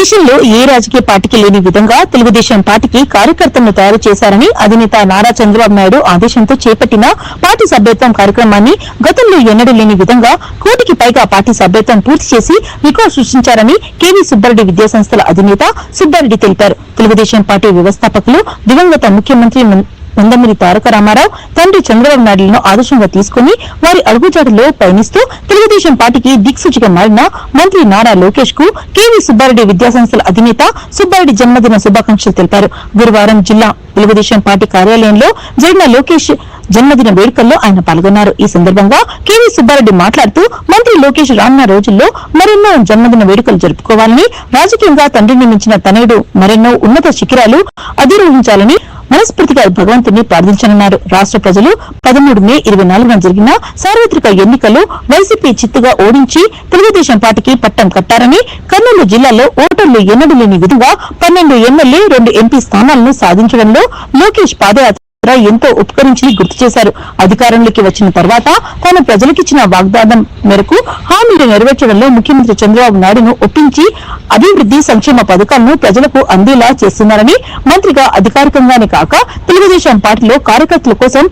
దేశంలో ఏ రాజకీయ పార్టీకి లేని విధంగా తెలుగుదేశం పార్టీకి కార్యకర్తలను తయారు చేశారని అధినేత నారా చంద్రబాబు నాయుడు ఆదేశంతో చేపట్టిన పార్టీ సభ్యత్వం కార్యక్రమాన్ని గతంలో ఎన్నడూ లేని విధంగా కోటికి పైగా పార్టీ సభ్యత్వం పూర్తి చేసి రికార్డు సృష్టించారని కేవీ సుబ్బారెడ్డి విద్యాసంస్థల అధినేత సుబ్బారెడ్డి తెలిపారు. తెలుగుదేశం పార్టీ వ్యవస్థాపకులు దివంగత ముఖ్యమంత్రి నందమూరి తారక రామారావు తండ్రి చంద్రబాబు నాయుడులను ఆదర్శంగా తీసుకుని వారి అడుగుజాడలో పయనిస్తూ తెలుగుదేశం పార్టీకి దిక్సూచిగా మారిన మంత్రి నారా లోకేష్కు కేవీ సుబ్బారెడ్డి విద్యాసంస్థల అధినేత సుబ్బారెడ్డి జన్మదిన శుభాకాంక్షలు తెలిపారు. గురువారం జిల్లా తెలుగుదేశం పార్టీ కార్యాలయంలో జరిగిన లోకేష్ జన్మదిన వేడుకల్లో ఆయన పాల్గొన్నారు. ఈ సందర్భంగా కేవీ సుబ్బారెడ్డి మాట్లాడుతూ మంత్రి లోకేష్ రానున్న రోజుల్లో మరెన్నో జన్మదిన వేడుకలు జరుపుకోవాలని రాజకీయంగా తండ్రిని మించిన తనయుడు మరెన్నో ఉన్నత శిఖరాలు అధిరోహించాలని మనస్ఫూర్తిగా భగవంతుని ప్రార్థించనున్నారు. రాష్ట్ర ప్రజలు పదమూడు మే ఇరవై నాలుగున జరిగిన సార్వత్రిక ఎన్నికల్లో వైసీపీ చిత్తుగా ఓడించి తెలుగుదేశం పార్టీకి పట్టం కట్టారని కర్నూలు జిల్లాలో ఓటర్లు ఎన్నడూ లేని విధంగా పన్నెండు ఎమ్మెల్యే రెండు ఎంపీ స్థానాలను సాధించడంలో లోకేష్ పాదయాత్ర ఎంతో ఉపకరించి గుర్తు చేశారు. అధికారంలోకి వచ్చిన తర్వాత తాను ప్రజలకిచ్చిన వాగ్దానం మేరకు హామీలు నెరవేర్చడంలో ముఖ్యమంత్రి చంద్రబాబు నాయుడును ఒప్పించి అభివృద్ధి సంక్షేమ పథకాలను ప్రజలకు అందేలా చేస్తున్నారని మంత్రిగా అధికారికంగానే కాక తెలుగుదేశం పార్టీలో కార్యకర్తల కోసం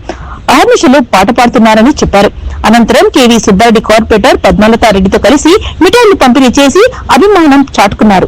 అహర్నిశలు పాట పాడుతున్నారని చెప్పారు. అనంతరం కేవీ సుబ్బారెడ్డి కార్పొరేటర్ పద్మలతారెడ్డితో కలిసి మిఠాయిలు పంపిణీ చేసి అభిమానం చాటుకున్నారు.